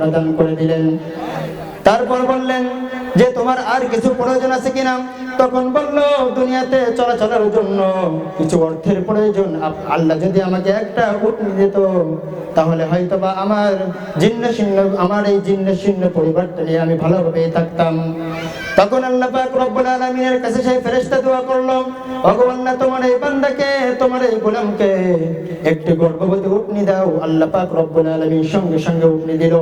প্রদান করে দিলেন। তারপর বললেন যে তোমার আর কিছু প্রয়োজন আছে কিনা? তখন বলল, দুনিয়াতে চলাচলের জন্য কিছু অর্থের প্রয়োজন। আল্লাহ যদি আমাকে একটা উটনি দিত, তাহলে হয়তো বা আমার জিন্ন শীর্ণ, আমার এই জিন্ন শীর্ণ পরিবারটা নিয়ে আমি ভালোভাবে থাকতাম। তখন আল্লাহ পাক রব্বুল আলামিনের কাছে সেই ফেরেশতা দোয়া করল ভগবান না তোমার এই বান্দাকে, তোমার এই গোলামকে একটি গর্ভবতী দাও। আল্লাহ রব্বুল সঙ্গে সঙ্গে উটনি দিল।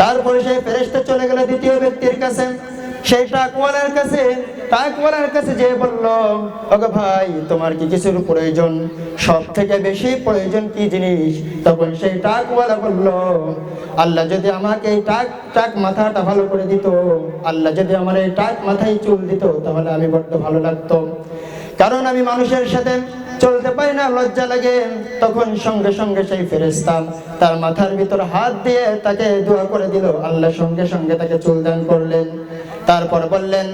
তারপরে সেই ফেরেশতা চলে গেল দ্বিতীয় ব্যক্তির কাছে। সেই টাকওয়ালার কাছে টাকওয়ালার কাছে যে বলল, ওগো ভাই, তোমার কি কিছুর প্রয়োজন? সব থেকে বেশি প্রয়োজন কি জিনিস? তখন সেই টাকওয়ালা বলল, আল্লাহ যদি আমাকে এই টাক টাক মাথাটা ভালো করে দিত, আল্লাহ যদি আমার এই টাক মাথায় চুল দিত, তাহলে আমি বড্ড ভালো লাগতো। কারণ আমি মানুষের সাথে চলতে পারি না, লজ্জা লাগে। তখন সঙ্গে সঙ্গে সেই ফেরেস্তা তার মাথার ভিতর হাত দিয়ে তাকে দোয়া করে দিল। আল্লাহ সঙ্গে সঙ্গে তাকে চুল দান করলেন। তারপর বললেন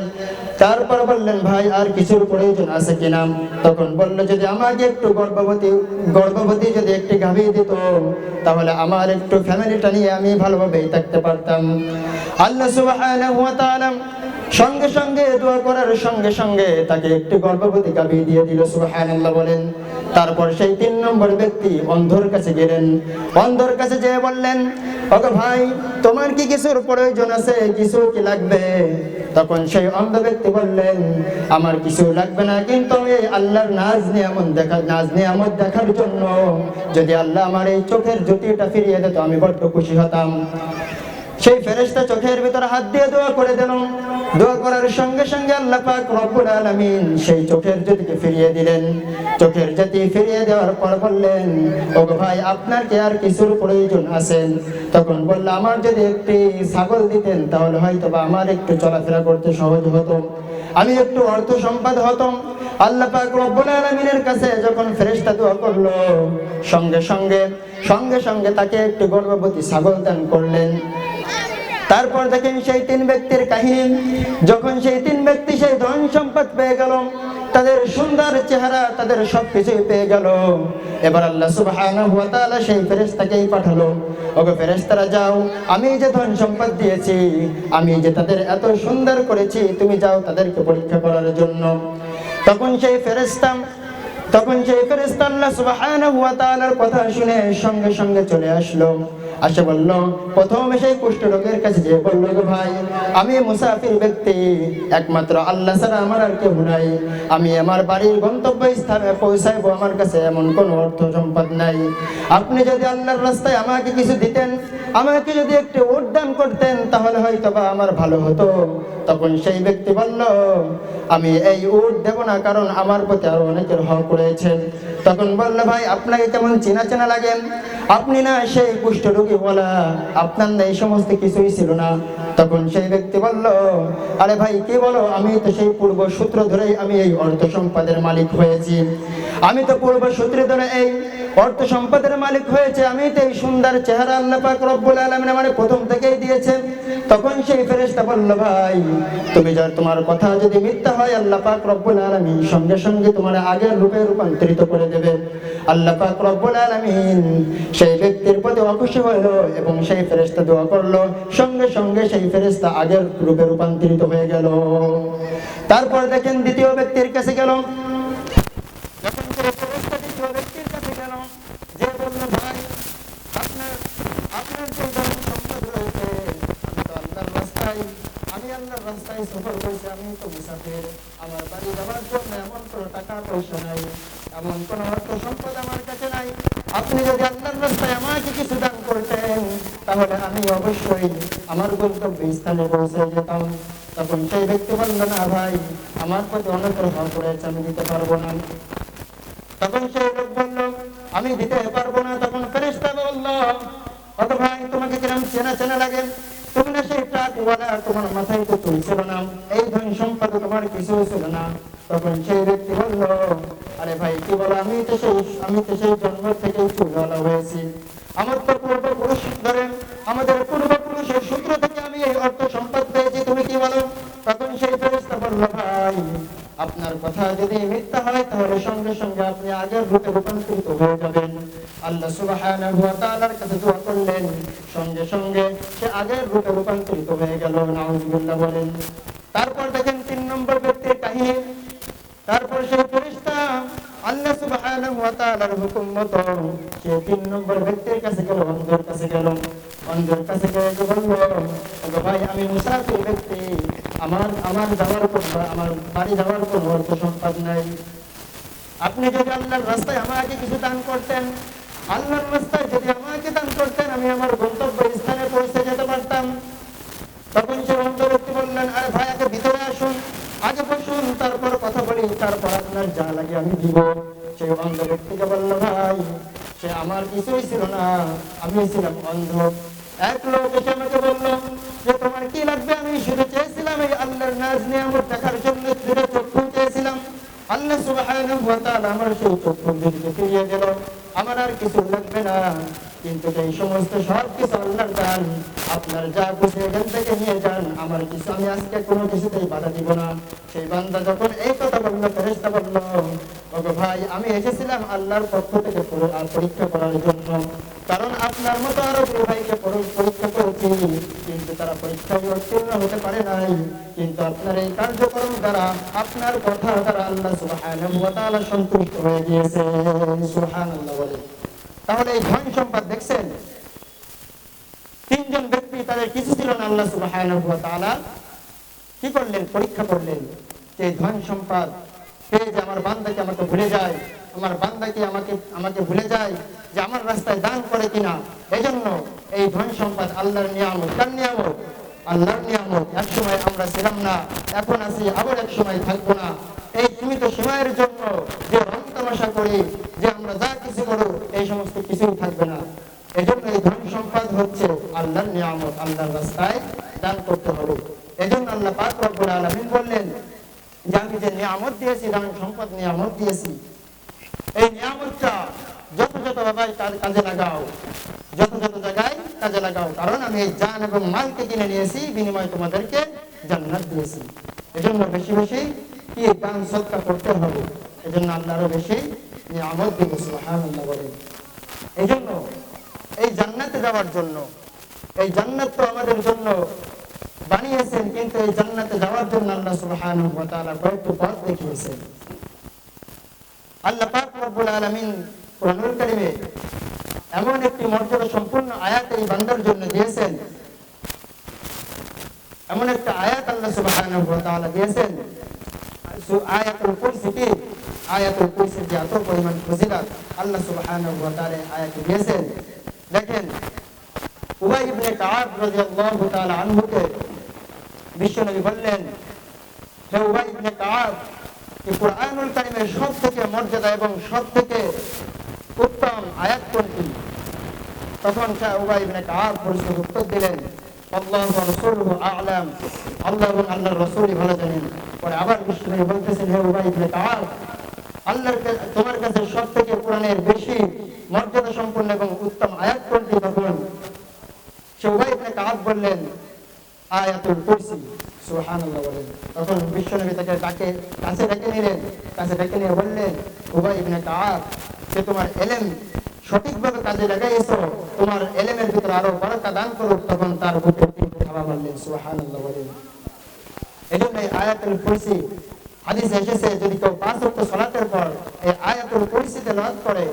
তারপর বললেন, ভাই, আর কিছুর প্রয়োজন আছে কিনা তখন বলল, যদি আমাকে একটু গর্ভবতী গর্ভবতী যদি একটি গাভী দিত, তাহলে আমার একটু ফ্যামিলিটা নিয়ে আমি ভালোভাবেই থাকতে পারতাম। আল্লাহ তাআলা সঙ্গে সঙ্গে দোয়া করার সঙ্গে সঙ্গে তাকে একটি গর্ভবতী গাভী দিয়ে দিল, সুবহানাল্লাহ বলেন। তারপর সেই তিন নম্বর ব্যক্তি অন্ধর কাছে গেলেন। অন্ধর কাছে যেয়ে বললেন ওকে ভাই, তোমার কি কিছুর প্রয়োজন আছে? কিছু কি লাগবে? তখন সেই অন্ধ ব্যক্তি বললেন, আমার কিছু লাগবে না, কিন্তু এই আল্লাহর নাজ নিয়ামত দেখা, নাজ নিয়ামত দেখার জন্য যদি আল্লাহ আমার এই চোখের জ্যোতিটা ফিরিয়ে দিত আমি বড্ড খুশি হতাম। সেই ফেরেশতা চোখের ভিতর হাত দিয়ে দোয়া করে দিল। দোয়া করার সঙ্গে সঙ্গে আল্লাহ পাক রব্বুল আলামিন সেই চোখের জ্যোতিকে ফিরিয়ে দিলেন। চোখের জ্যোতি ফিরিয়ে দেওয়ার পর বললেন ও ভাই, আপনার কি আর কিছুর প্রয়োজন আছে? তখন বলল, আমার যদি একটি ছাগল দিতেন, তাহলে হয়তো বা আমার একটু চলাফেরা করতে সহজ হতো। আমি একটু অর্থ সম্পাদ হতাম। আল্লাহ পাক রব্বুল কাছে যখন ফেরেশতা দোয়া করল, সঙ্গে সঙ্গে সঙ্গে সঙ্গে তাকে একটি গর্ভবতী ছাগল দান করলেন। তারপর দেখেন সেই তিন ব্যক্তির কাহিনী। যখন সেই তিন ব্যক্তি সেই ধন সম্পদ পেয়ে গেল, তাদের সুন্দর চেহারা তাদের সবকিছুই পেয়ে গেল। এবার আল্লাহ সুবহানাহু ওয়া তাআলা সেই ফেরেশতাকেই পাঠালো। ওগো ফেরেশতারা, যাও, আমি যে ধন সম্পদ দিয়েছি, আমি যে তাদের এত সুন্দর করেছি, তুমি যাও তাদেরকে পরীক্ষা করার জন্য। তখন সেই ফেরেশতা তখন ফেরেশতা আল্লাহ সুবহানাহু ওয়া তাআলার কথা শুনে সঙ্গে সঙ্গে চলে আসলো। আসে বলল, প্রথমে সেই কুষ্ঠ রোগের কাছে যে বলল ভাই, আমি মুসাফির ব্যক্তি, একমাত্র আল্লাহ ছাড়া আমার আর কেউ নাই। আমি আমার বাড়ির গন্তব্য স্থানে পৌঁছাইবো, আমার কাছে এমন কোনো অর্থ সম্পদ নাই। আপনি যদি আল্লাহর রাস্তায় আমাকে কিছু দিতেন আমাকে যদি একটি উট দান করতেন, তাহলে হয়তো বা আমার ভালো হতো। তখন সেই ব্যক্তি বলল, আমি এই উট দেব না, কারণ আমার প্রতি আরও অনেকের হক রয়েছে। তখন বলল, ভাই, আপনাকে কেমন চেনা চেনা লাগেন আপনি না সেই কুষ্ঠ রোগী বলা আপনার না এই সমস্ত কিছুই ছিল না। তখন সেই ব্যক্তি বলল, আরে ভাই, কি বলো? আমি তো সেই পূর্ব সূত্র ধরেই আমি এই অর্থ সম্পদের মালিক হয়েছি। আমি তো পূর্ব সূত্রে ধরে এই অর্থ সম্পদের মালিক হয়েছে। আমি তো এই সুন্দর চেহারা আল্লাহ পাক রব্বুল আলামিন আমার প্রথম থেকেই দিয়েছে তখন সেই ফেরেশতা বলল, ভাই, তুমি যার তোমার কথা যদি মিথ্যা হয়, আল্লাহ পাক রব্বুল আলামিন সঙ্গে সঙ্গে তোমার আগের রূপে রূপান্তরিত করে দেবে। আল্লাহ পাক রব্বুল আলামিন সেই ব্যক্তির প্রতি অখুশি হলো এবং সেই ফেরেশতা দোয়া করল। সঙ্গে সঙ্গে সেই ফেরেশতা আগের রূপে রূপান্তরিত হয়ে গেল। তারপর দেখেন দ্বিতীয় ব্যক্তির কাছে গেল। আপনার আপনার রাস্তায়, আমি রাস্তায় তো মুসাফির। আমার বাড়ি যাওয়ার জন্য এমন কোনো টাকা পয়সা নাই। এমন কোনো অর্থ সম্পদ আমার কাছে নাই। আপনি যদি আল্লাহর রাস্তায় আমাকে কিছু দান করতেন, তাহলে আমি অবশ্যই আমার গন্তব্য স্থানে পৌঁছে যেতাম। তখন সেই ব্যক্তি বলল, না ভাই, আমার প্রতি অনেক হক রয়েছে আমি দিতে পারব না। তখন সেই লোক বলল, আমি দিতে পারব না। তখন ফেরেশতা বলল অত ভাই, তোমাকে কিরম চেনা চেনা লাগে? তুমি না সেই ট্রাক ওয়ালা তোমার মাথায় তো চুল ছিল না। এই ধন সম্পদ তোমার কিছু ছিল না। তখন সেই ব্যক্তি বলল, আরে ভাই, কি বলো? আমি তো সেই, আমি তো সেই জন্ম থেকেই চুলওয়ালা হয়েছি। আমার তো পূর্বপুরুষ ধরে আমাদের পূর্বপুরুষের সূত্র থেকে আমি এই অর্থ সম্পদ পেয়েছি, তুমি কি বলো? তখন সেই ফেরেশতা বলল, ভাই, আপনার কথা যদি মিথ্যা হয়, তাহলে সঙ্গে সঙ্গে আপনি আগের রূপে রূপান্তরিত হয়ে যাবেন। আল্লাহ সুবহানাহু কাছে দোয়া করলেন। সঙ্গে সঙ্গে সে আগের রূপে রূপান্তরিত হয়ে গেল। নাউজুবিল্লাহ বলেন। তারপর দেখেন তিন নম্বর তারপর সেই ফেরেশতা আল্লাহ সুবহানাহু ওয়া তাআলার হুকুম মতো সে তিন নম্বর ব্যক্তির কাছে গেল অন্ধের কাছে গেল। অন্ধের কাছে গিয়ে বলল ভাই, আমি মুসাফির ব্যক্তি। আমার আমার যাওয়ার কোনো, আমার বাড়ি যাওয়ার কোনো অর্থ সম্পদ নাই। আপনি যদি আল্লাহর রাস্তায় আমাকে কিছু দান করতেন, আল্লাহর রাস্তায় যদি আমাকে দান করতেন, আমি আমার গন্তব্য স্থানে পৌঁছে আগে বসুন, তারপর কথা বলি, তারপর আপনার যা লাগে আমি দিব। সেই অন্ধ ব্যক্তিকে বলল, ভাই, সে আমার কিছুই ছিল না, আমি ছিলাম অন্ধ। এক লোক এসে আমাকে বলল, যে তোমার কি লাগবে? আমি শুধু চেয়েছিলাম এই আল্লাহর নাজ নিয়ামত দেখার জন্য দূরে চক্ষু চেয়েছিলাম। আল্লাহ তাআলা আমার সেই চক্ষু দিকে ফিরিয়ে গেল আমার আর কিছু লাগবে না। কিন্তু এই সমস্ত সব কিছু আল্লাহর দান, আপনার যা খুশি এখান থেকে নিয়ে যান, আমার কিছু আমি আজকে কোনো কিছুতেই বাধা দিব না। সেই বান্দা যখন এই কথা বলল, ফেরেশতা বলল ভাই, আমি এসেছিলাম আল্লাহর পক্ষ থেকে পরীক্ষা করার জন্য। কারণ আপনার মতো আরও দুই ভাইকে পরীক্ষা করেছি। কিন্তু তারা পরীক্ষায় উত্তীর্ণ হতে পারে নাই। কিন্তু আপনার এই কার্যক্রম দ্বারা আপনার কথা দ্বারা আল্লাহ তাআলা সন্তুষ্ট হয়ে গিয়েছে। সুবহানাল্লাহ বলে। তাহলে এই ধন সম্পদ দেখছেন? তিনজন ব্যক্তি তাদের কিছু ছিল না, আল্লাহ তাআলা কি করলেন? পরীক্ষা করলেন যে ধন সম্পদ পেয়ে যে আমার বান্দাকে আমাকে ভুলে যায়, আমার বান্দাকে আমাকে আমাকে ভুলে যায়, যে আমার রাস্তায় দান করে কিনা? এজন্য এই ধন সম্পদ আল্লাহর নিয়ামত। কার নিয়ামত? আল্লাহর নিয়ামত। এক সময় আমরা ছিলাম না, এখন আছি, আবার এক সময় থাকব না। এই সীমিত সময়ের জন্য যে রং তামাশা করি, যে আমরা যা কিছু করো, এই সমস্ত কিছুই থাকবে না। এজন্য এই ধন সম্পদ হচ্ছে আল্লাহর নিয়ামত, আল্লাহর রাস্তায় দান করতে হবে। এজন্য আল্লাহ পাক রব্বুল আলামিন বললেন যে, আমি যে নিয়ামত দিয়েছি, ধন সম্পদ নিয়ামত দিয়েছি, এই নিয়ামতটা যথাযথ ভাবে কাজে লাগাও যথাযথ জায়গায় কাজে লাগাও। কারণ আমি এই জান এবং মালকে কিনে নিয়েছি, বিনিময়ে তোমাদেরকে জান্নাত দিয়েছি। এজন্য বেশি বেশি কি দান সৎকার করতে হবে? এজন্য আল্লাহরও বেশি নিয়ামত দিব সুবহানাল্লাহ বলেন। এজন্য এই জান্নাতে যাওয়ার জন্য, এই জান্নাত তো আমাদের জন্য বানিয়েছেন, কিন্তু এই জান্নাতে যাওয়ার জন্য আল্লাহ সুবহানাহু ওয়া কয়েকটি পথ দেখিয়েছেন। আল্লাহ পাক রব্বুল আলামিন কোরআনুল কারীমে এমন একটি মর্যাদা সম্পূর্ণ আয়াত এই বান্দার জন্য দিয়েছেন। এমন একটা আয়াত আল্লাহ তাআলা দিয়েছেন আয়াতুল কুরসি কি আয়াতুল কুরসির যে এত পরিমাণ ফজিলত আল্লাহ সুবহানাহু ওয়া তাআলা আয়াতে দিয়েছেন। দেখেন, উবাই ইবনে কাআব রাদিয়াল্লাহু তাআলা আনহুকে বিশ্বনবী বললেন, হে উবাই ইবনে কাআব, এই কোরআনুল কারীমের সব থেকে মর্যাদা এবং সব থেকে উত্তম আয়াত কোনটি তখন সে উবাই ইবনে কাআব প্রশ্নের উত্তর দিলেন তোমার কাছে সে উবাই ইবনে বললেন, আয়াতুল কুরসি। সুবহানাল্লাহ বলেন। তখন বিশ্বনবী তাকে ডাকে, কাছে ডেকে নিলেন। কাছে ডেকে নিয়ে বললেন, উবাই ইবনে যে তোমার এলেম সঠিকভাবে কাজে লাগাইছো, তোমার এলেমের ভিতরে আরও বরকত দান করুক তখন তার কুরসি, হাদিসে এসেছে, যদি কেউ পাঁচ ওয়াক্ত পর এই আয়াতুল কুরসিতে নামাজ পড়ে,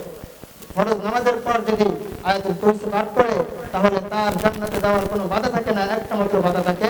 ফরজ নামাজের পর যদি আয়াতুল কুরসি পাঠ করে, তাহলে তার জান্নাতে যাওয়ার কোনো বাধা থাকে না, একটা মাত্র বাধা থাকে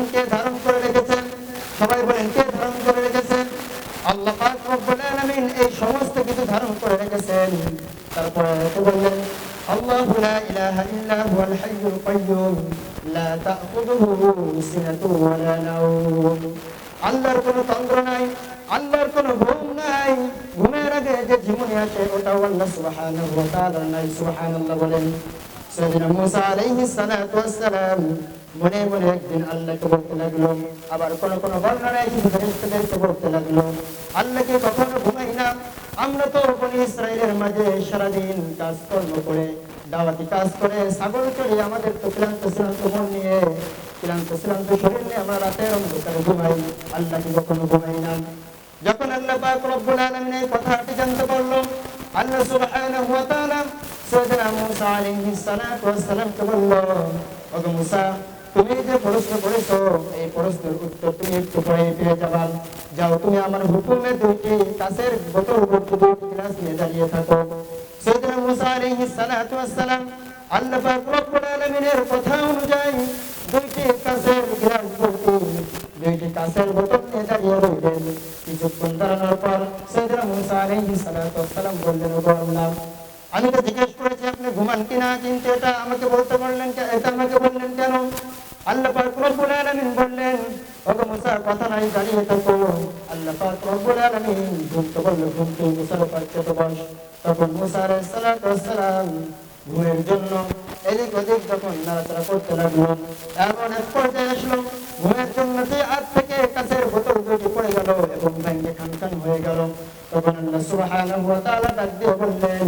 বললেন লা ইলাহা ইল্লা হুয়াল হাইয়ুল কাইয়্যুম, লা তাখুযুহু সিনাতুন ওয়া লা নাওম। আল্লাহর কোনো তন্ত্র নাই, আল্লাহর কোনো ঘুম নাই। ঘুমের আগে যে ঝিমুনি আসে ওটাও আল্লাহ সুবহানাহু ওয়া তাআলা নাই। সুবহানাল্লাহ বলেন, সৈয়দনা মুসা আলাইহিস সালাতু ওয়াস সালাম মনে মনে একদিন আল্লাহকে বলতে লাগল, আবার কোন কোন বর্ণনায় ফেরেশতাদেরকে বলতে লাগল, আল্লাহকে কখনো ঘুমাই না আমরা তো বনি ইসরায়েলের মাঝে সারাদিন কাজকর্ম করে, দাওয়াতি কাজ করে, ছাগল চড়ি আমাদের তো ক্লান্ত শ্রান্ত মন নিয়ে, ক্লান্ত শ্রান্ত শরীর নিয়ে আমরা রাতের অন্ধকারে ঘুমাই, আল্লাহকে কখনো ঘুমাই না। যখন আল্লাহ পাক রব্বুল আলামিন এই কথাটি জানতে পারল, আল্লাহ সুবহানাহু ওয়া তাআলা সৈয়দনা মুসা আলাইহিস সালাতু ওয়াস বলল মুসা তুমি যে প্রশ্ন করেছ, এই প্রশ্নের উত্তর তুমি একটু পরে পেয়ে যাবা। যাও তুমি আমার হুকুমে দুইটি কাছের বোতল ভর্তি দুইটি গ্লাস নিয়ে দাঁড়িয়ে থাকো। সৈয়দনা মুসা সালাতু আল্লাহ পাক রব্বুল আলামিনের কথা অনুযায়ী দুইটি কাছের গ্লাস ভর্তি, দুইটি কাছের বোতল নিয়ে দাঁড়িয়ে রইলেন। কিছুক্ষণ দাঁড়ানোর পর সৈয়দনা মুসা সালাতু বললেন আমি তো জিজ্ঞেস করেছি, আপনি ঘুমান কিনা? কিন্তু এটা আমাকে বলতে কে- এটা আমাকে বললেন কেন? আল্লাহ পাক রব্বুল আলামিন বললেন, ওগো মুসা, কথা নাই দাঁড়িয়ে থাকো আল্লাহ পাক রব্বুল আলামিন ঘুমতে বলল তখন মুসা আলাইহিস ঘুমের জন্য এদিক ওদিক যখন নাড়াচাড়া করতে আসলো, ঘুমের জন্য যে থেকে কাছের বোতল দুটি পড়ে গেল এবং ভেঙে খান খান হয়ে গেল। তখন আল্লাহ সুবহানাহু ওয়া ডাক দিয়ে বললেন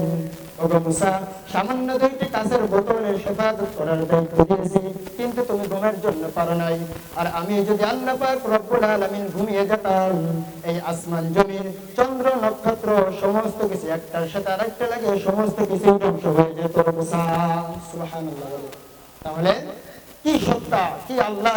মুসা। সামান্য দুইটি কাছের বোতলের হেফাজত করার দায়িত্ব দিয়েছি, কিন্তু তুমি ঘুমের জন্য পারো নাই। আর আমি যদি আল্লাহ পাক রব্বুল আলামিন ঘুমিয়ে যেতাম, এই আসমান জমিন, চন্দ্র, নক্ষত্র, সমস্ত কিছু একটার সাথে আরেকটা লাগে সমস্ত কিছু ধ্বংস হয়ে যেত, মুসা। সুবহানাল্লাহ। তাহলে কি সত্তা? কি আল্লাহ